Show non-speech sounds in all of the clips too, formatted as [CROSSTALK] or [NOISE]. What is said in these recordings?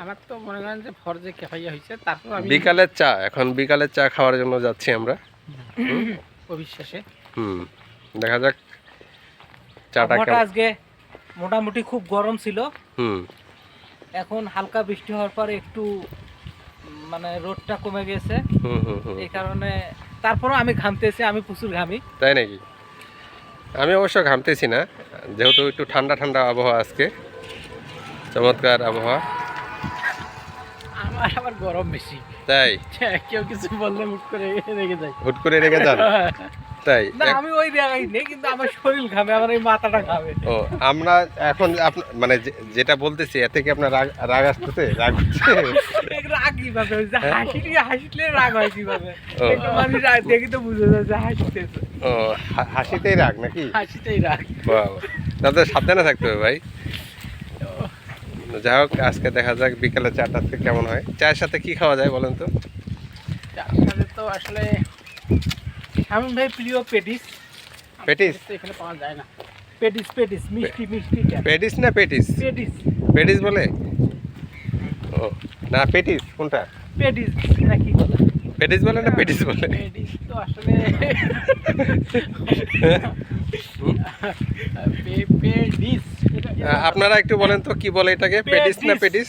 আমার তো মনে করেন যে ফরজে কেফাইয়া হয়েছে তারপর আমি বিকালের চা এখন বিকালের চা খাওয়ার জন্য যাচ্ছি আমরা। অবিশ্বাসে। হুম দেখা যাক চাটা আজকে মোটামুটি খুব গরম ছিল। হুম। এখন হালকা বৃষ্টি হওয়ার পর একটু মানে রোদটা কমে গেছে। হুম হুম হুম। এই কারণে তারপরেও আমি ঘামতেছি আমি প্রচুর ঘামি। তাই নাকি? আমি অবশ্য ঘামতেছি না যেহেতু একটু ঠান্ডা ঠান্ডা আবহাওয়া আজকে। চমৎকার আবহাওয়া। আমার আবার গরম বেশি। তাই? কেউ কিছু বললে মুখ করে রেগে যায়। হুট করে রেখে যান? তাই? না আমি ওই জায়গায় নেই কিন্তু আমার শরীর ঘামে আমার এই মাথাটা ঘামে। ও আমরা এখন মানে যেটা বলতেছি এতে কি আপনার রাগ রাগ আসতেছে? রাগ হচ্ছে? রাগ কীভাবে হয়েছে? হাসিলে রাগ হয় কীভাবে? মানুষ দেখি তো বুঝে যায় যে হাসিতেছে ও হাসিতেই রাগ নাকি? হাসিতেই রাগ। বাহ তাহলে সাবধানে থাকতে হবে ভাই। যাই হোক আজকে দেখা যাক বিকালে চারটা থেকে কেমন হয়। চায়ের সাথে কি খাওয়া যায় বলেন তো? আমাদের তো আসলে আমি ভাই প্রিয় পেটিস। পেটিস? এখানে পাওয়া যায় না। পেটিস পেটিস মিষ্টি মিষ্টি পেটিস না পেটিস? পেটিস। পেটিস বলে? ও না পেটিস কোনটা? পেটিস বলে? পেটিস বলে না পেটিস বলে? পেটিস তো আসলে [LAUGHS] [LAUGHS] পে- পেডিস এটা- আ, আপনারা একটু বলেন তো কি বলে এটাকে? পেডিস। না patties?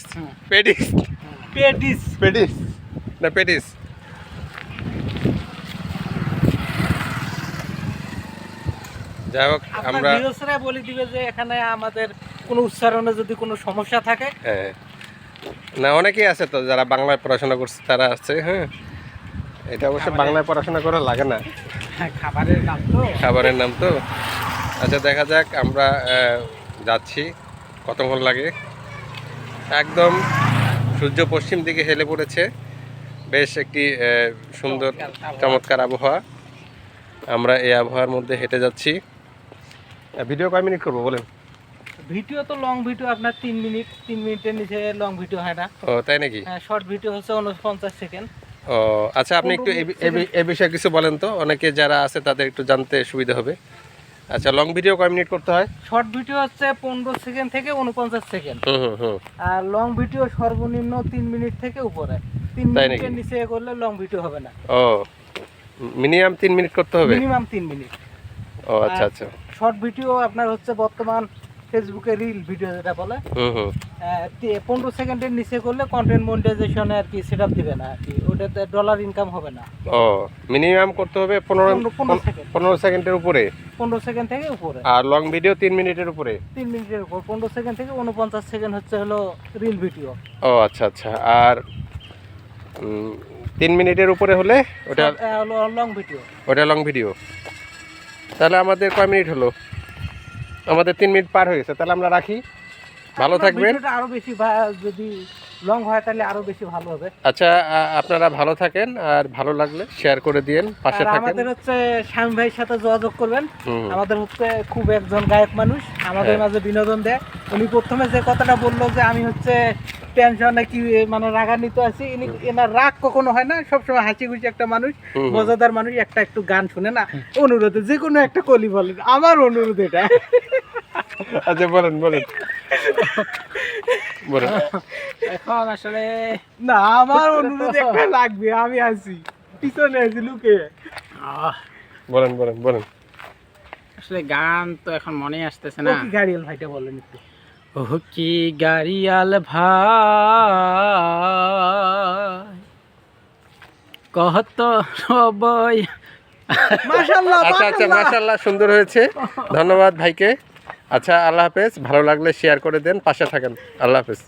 Patties. Patties. Patties patties না পেডিস। যাই হোক আমরা ভিউসরা বলে দিবে যে এখানে আমাদের কোনো উচ্চারণে যদি কোনো সমস্যা থাকে। হ্যাঁ। না অনেকেই আছে তো যারা বাংলায় পড়াশোনা করছে তারা আছে হ্যাঁ। এটা অবশ্য বাংলায় পড়াশোনা করা লাগে না। খাবারের নাম তো। খাবারের নাম তো। আচ্ছা দেখা যাক আমরা যাচ্ছি কতক্ষণ লাগে। একদম সূর্য পশ্চিম দিকে হেলে পড়েছে। বেশ একটি সুন্দর চমৎকার আবহাওয়া। আমরা এই আবহাওয়ার মধ্যে হেঁটে যাচ্ছি। ভিডিও কয় মিনিট করব বলেন? ভিডিও তো লং ভিডিও আপনার তিন মিনিট তিন মিনিটের নিচে লং ভিডিও হয় না। ও তাই নাকি? শর্ট ভিডিও হচ্ছে উনপঞ্চাশ সেকেন্ড। ও আচ্ছা আপনি একটু এ বিষয়ে কিছু বলেন তো। অনেকে যারা আছে তাদের একটু জানতে সুবিধা হবে। আচ্ছা লং ভিডিও কয় মিনিট করতে হয়? শর্ট ভিডিও হচ্ছে পনেরো সেকেন্ড থেকে উনপঞ্চাশ সেকেন্ড হুম হুম হুম। আর লং ভিডিও সর্বনিম্ন তিন মিনিট থেকে উপরে। তিন মিনিটের নিচে করলে লং ভিডিও হবে না। ও মিনিমাম তিন মিনিট করতে হবে? মিনিমাম তিন মিনিট ও আচ্ছা আচ্ছা। শর্ট ভিডিও আপনার হচ্ছে বর্তমান ফেসবুকে রিল ভিডিও যেটা বলে হুম হুম। পনেরো সেকেন্ডের নিচে করলে কন্টেন্ট মনিটাইজেশনে আর কি সেট আপ দিবে না আর কি। ওটাতে ডলার ইনকাম হবে না। ও মিনিমাম করতে হবে পনেরো পনেরো- সেকেন্ডের উপরে? পনেরো সেকেন্ড থেকে উপরে। আর লং ভিডিও তিন মিনিটের উপরে? তিন মিনিটের উপর। পনেরো সেকেন্ড থেকে উনপঞ্চাশ সেকেন্ড হচ্ছে হলো রিল ভিডিও ও আচ্ছা আচ্ছা। আর তিন মিনিটের উপরে হলে ওটা লং ভিডিও ওটা লং ভিডিও তাহলে আমাদের কয় মিনিট হলো? আমাদের তিন মিনিট পার হয়ে গেছে। তাহলে আমরা রাখি। ভালো থাকবেন। আরও বেশি যদি লং হয় তাহলে আরও বেশি ভালো হবে। আচ্ছা আপনারা ভালো থাকেন আর ভালো লাগলে শেয়ার করে দিন পাশে থাকেন। আমাদের হচ্ছে স্বামী ভাইয়ের সাথে যোগাযোগ করবেন। আমাদের হচ্ছে খুব একজন গায়ক মানুষ আমাদের হ্যাঁ। মাঝে বিনোদন দেয়। উনি প্রথমে যে কথাটা বলল যে আমি হচ্ছে টেনশনে কি মানে রাগান্বিত আছি ইনি এনার রাগ কখনো হয় না সবসময় হাসি খুশি একটা মানুষ। মজাদার মানুষ একটা একটু গান শুনে না। অনুরোধে যে কোনো একটা কলি বলেন আমার অনুরোধ এটা। আচ্ছা বলেন বলেন। এখন আসলে না আমার অনুরোধ একটা লাগবে আমি আছি। পিছনে আছি লুকে। বলেন বলেন বলেন। আসলে গান তো এখন মনে আসতেছে না। কি গাড়িয়াল ভাইটা বলেন একটু। ও কি গাড়িয়াল ভাই কত সবই মাশাআল্লাহ আচ্ছা আচ্ছা মাশাআল্লাহ। মাশাল্লাহ সুন্দর হয়েছে। ধন্যবাদ ভাইকে। আচ্ছা আল্লাহ হাফেজ। ভালো লাগলে শেয়ার করে দেন পাশে থাকেন। আল্লাহ হাফেজ।